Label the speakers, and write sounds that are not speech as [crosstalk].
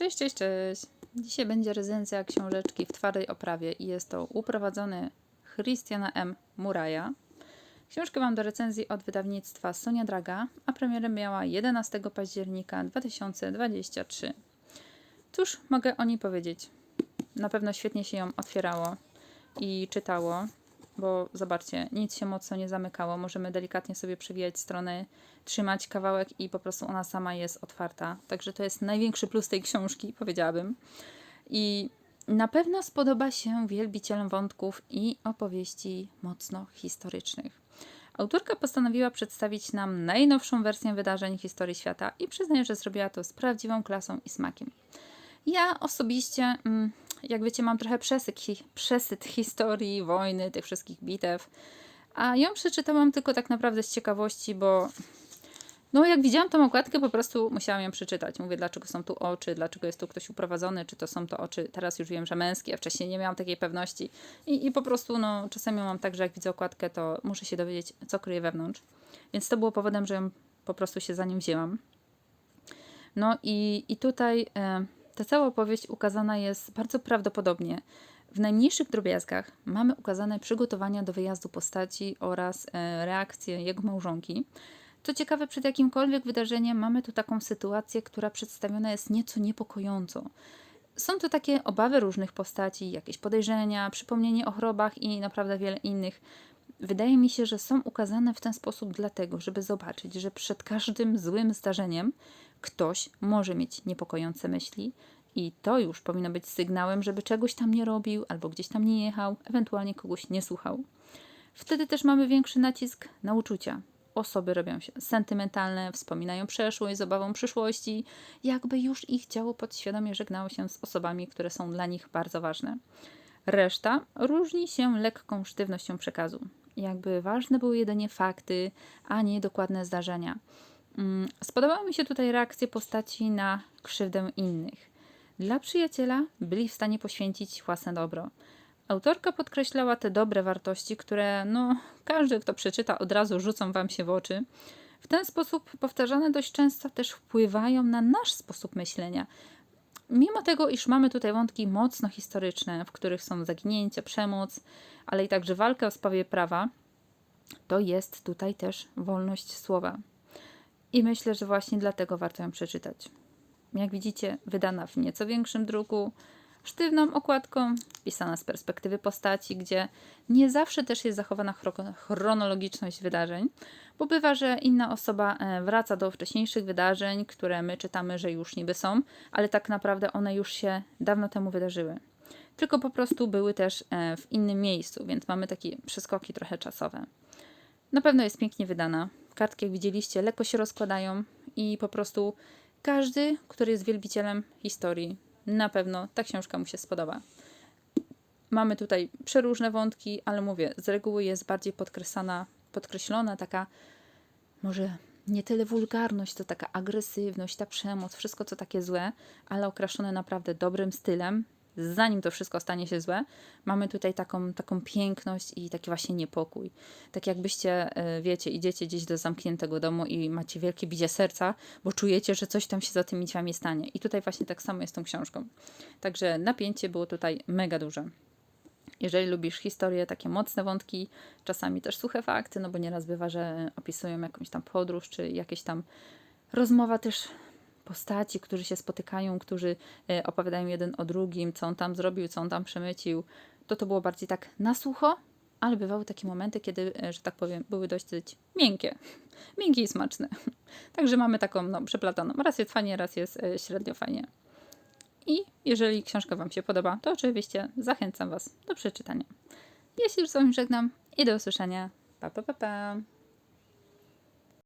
Speaker 1: Cześć, cześć, cześć. Dzisiaj będzie recenzja książeczki w twardej oprawie i jest to uprowadzony Christiana M. Muraja. Książkę mam do recenzji od wydawnictwa Sonia Draga, a premierę miała 11 października 2023. Cóż mogę o niej powiedzieć? Na pewno świetnie się ją otwierało i czytało, bo zobaczcie, nic się mocno nie zamykało. Możemy delikatnie sobie przewijać strony, trzymać kawałek i po prostu ona sama jest otwarta. Także to jest największy plus tej książki, powiedziałabym. I na pewno spodoba się wielbicielom wątków i opowieści mocno historycznych. Autorka postanowiła przedstawić nam najnowszą wersję wydarzeń historii świata i przyznaję, że zrobiła to z prawdziwą klasą i smakiem. Ja osobiście, mm, jak wiecie, mam trochę przesyk, hi- przesyt historii, wojny, tych wszystkich bitew. A ją przeczytałam tylko tak naprawdę z ciekawości, bo no jak widziałam tą okładkę, po prostu musiałam ją przeczytać. Mówię, dlaczego są tu oczy, dlaczego jest tu ktoś uprowadzony, czy to są to oczy, teraz już wiem, że męskie, wcześniej nie miałam takiej pewności. I, i po prostu, no, czasami mam tak, że jak widzę okładkę, to muszę się dowiedzieć, co kryje wewnątrz. Więc to było powodem, że ją po prostu się za nim wzięłam. No i, i tutaj e, ta cała opowieść ukazana jest bardzo prawdopodobnie. W najmniejszych drobiazgach mamy ukazane przygotowania do wyjazdu postaci oraz e, reakcje jego małżonki. Co ciekawe, przed jakimkolwiek wydarzeniem mamy tu taką sytuację, która przedstawiona jest nieco niepokojąco. Są to takie obawy różnych postaci, jakieś podejrzenia, przypomnienie o chorobach i naprawdę wiele innych. Wydaje mi się, że są ukazane w ten sposób dlatego, żeby zobaczyć, że przed każdym złym zdarzeniem ktoś może mieć niepokojące myśli i to już powinno być sygnałem, żeby czegoś tam nie robił albo gdzieś tam nie jechał, ewentualnie kogoś nie słuchał. Wtedy też mamy większy nacisk na uczucia. Osoby robią się sentymentalne, wspominają przeszłość z obawą przyszłości, jakby już ich ciało podświadomie żegnało się z osobami, które są dla nich bardzo ważne. Reszta różni się lekką sztywnością przekazu. Jakby ważne były jedynie fakty, a nie dokładne zdarzenia. Mm, Spodobały mi się tutaj reakcje postaci na krzywdę innych. Dla przyjaciela byli w stanie poświęcić własne dobro. Autorka podkreślała te dobre wartości, które no, każdy, kto przeczyta, od razu rzucą wam się w oczy. W ten sposób powtarzane dość często też wpływają na nasz sposób myślenia. Mimo tego, iż mamy tutaj wątki mocno historyczne, w których są zaginięcia, przemoc, ale i także walkę o sprawie prawa, to jest tutaj też wolność słowa. I myślę, że właśnie dlatego warto ją przeczytać. Jak widzicie, wydana w nieco większym druku, sztywną okładką, pisana z perspektywy postaci, gdzie nie zawsze też jest zachowana chro- chronologiczność wydarzeń, bo bywa, że inna osoba e, wraca do wcześniejszych wydarzeń, które my czytamy, że już niby są, ale tak naprawdę one już się dawno temu wydarzyły. Tylko po prostu były też e, w innym miejscu, więc mamy takie przeskoki trochę czasowe. Na pewno jest pięknie wydana. Kartki, jak widzieliście, lekko się rozkładają i po prostu każdy, który jest wielbicielem historii, na pewno ta książka mu się spodoba. Mamy tutaj przeróżne wątki, ale mówię, z reguły jest bardziej podkreślona, podkreślona taka może nie tyle wulgarność, to taka agresywność, ta przemoc, wszystko co takie złe, ale okraszone naprawdę dobrym stylem. Zanim to wszystko stanie się złe, mamy tutaj taką, taką piękność i taki właśnie niepokój. Tak jakbyście, e, wiecie, idziecie gdzieś do zamkniętego domu i macie wielkie bicie serca, bo czujecie, że coś tam się za tymi drzwiami stanie. I tutaj właśnie tak samo jest tą książką. Także napięcie było tutaj mega duże. Jeżeli lubisz historię, takie mocne wątki, czasami też suche fakty, no bo nieraz bywa, że opisują jakąś tam podróż, czy jakieś tam rozmowa też postaci, którzy się spotykają, którzy e, opowiadają jeden o drugim, co on tam zrobił, co on tam przemycił, to to było bardziej tak na sucho, ale bywały takie momenty, kiedy, e, że tak powiem, były dosyć miękkie. [laughs] Miękkie i smaczne. [laughs] Także mamy taką no, przeplataną. Raz jest fajnie, raz jest e, średnio fajnie. I jeżeli książka Wam się podoba, to oczywiście zachęcam Was do przeczytania. Ja się już z Wami żegnam i do usłyszenia. Pa, pa, pa, pa.